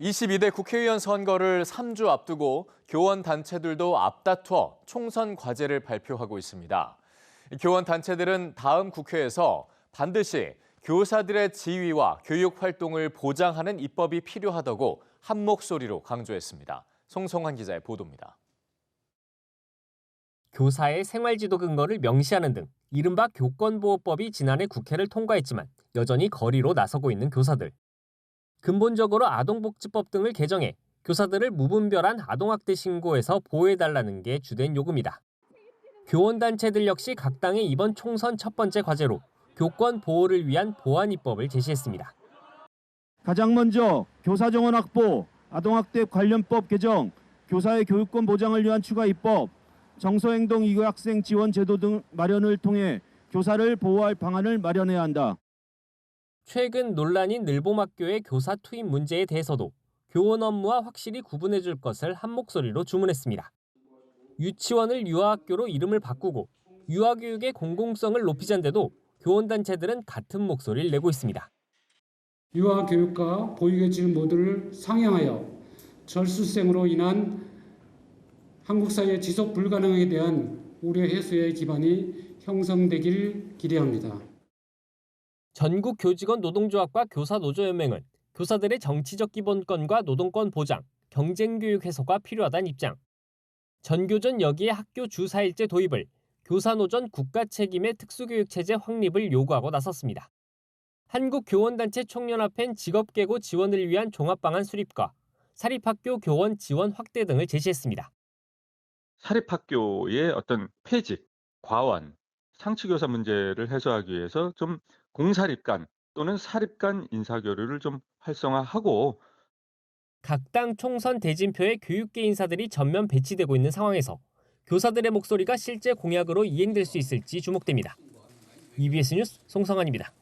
22대 국회의원 선거를 3주 앞두고 교원 단체들도 앞다투어 총선 과제를 발표하고 있습니다. 교원 단체들은 다음 국회에서 반드시 교사들의 지위와 교육 활동을 보장하는 입법이 필요하다고 한 목소리로 강조했습니다. 송성환 기자의 보도입니다. 교사의 생활지도 근거를 명시하는 등 이른바 교권보호법이 지난해 국회를 통과했지만 여전히 거리로 나서고 있는 교사들. 근본적으로 아동복지법 등을 개정해 교사들을 무분별한 아동학대 신고에서 보호해달라는 게 주된 요구입니다. 교원단체들 역시 각 당의 이번 총선 첫 번째 과제로 교권 보호를 위한 보완 입법을 제시했습니다. 가장 먼저 교사 정원 확보, 아동학대 관련법 개정, 교사의 교육권 보장을 위한 추가 입법, 정서행동 이교 학생 지원 제도 등 마련을 통해 교사를 보호할 방안을 마련해야 한다. 최근 논란인 늘봄학교의 교사 투입 문제에 대해서도 교원 업무와 확실히 구분해 줄 것을 한 목소리로 주문했습니다. 유치원을 유아학교로 이름을 바꾸고 유아교육의 공공성을 높이자는데도 교원단체들은 같은 목소리를 내고 있습니다. 유아 교육과 보육의 질 모두를 상향하여 절수생으로 인한 한국 사회 지속 불가능에 대한 우려 해소의 기반이 형성되길 기대합니다. 전국 교직원 노동조합과 교사노조연맹은 교사들의 정치적 기본권과 노동권 보장, 경쟁교육 해소가 필요하다는 입장. 전교전 여기에 학교 주 4일제 도입을, 교사노전 국가 책임의 특수교육체제 확립을 요구하고 나섰습니다. 한국교원단체 총연합회는 직업계고 지원을 위한 종합방안 수립과 사립학교 교원 지원 확대 등을 제시했습니다. 사립학교의 어떤 폐직, 과원, 상치교사 문제를 해소하기 위해서 좀 공사립 간 또는 사립 간 인사교류를 좀 활성화하고 각 당 총선 대진표에 교육계 인사들이 전면 배치되고 있는 상황에서 교사들의 목소리가 실제 공약으로 이행될 수 있을지 주목됩니다. EBS 뉴스 송성환입니다.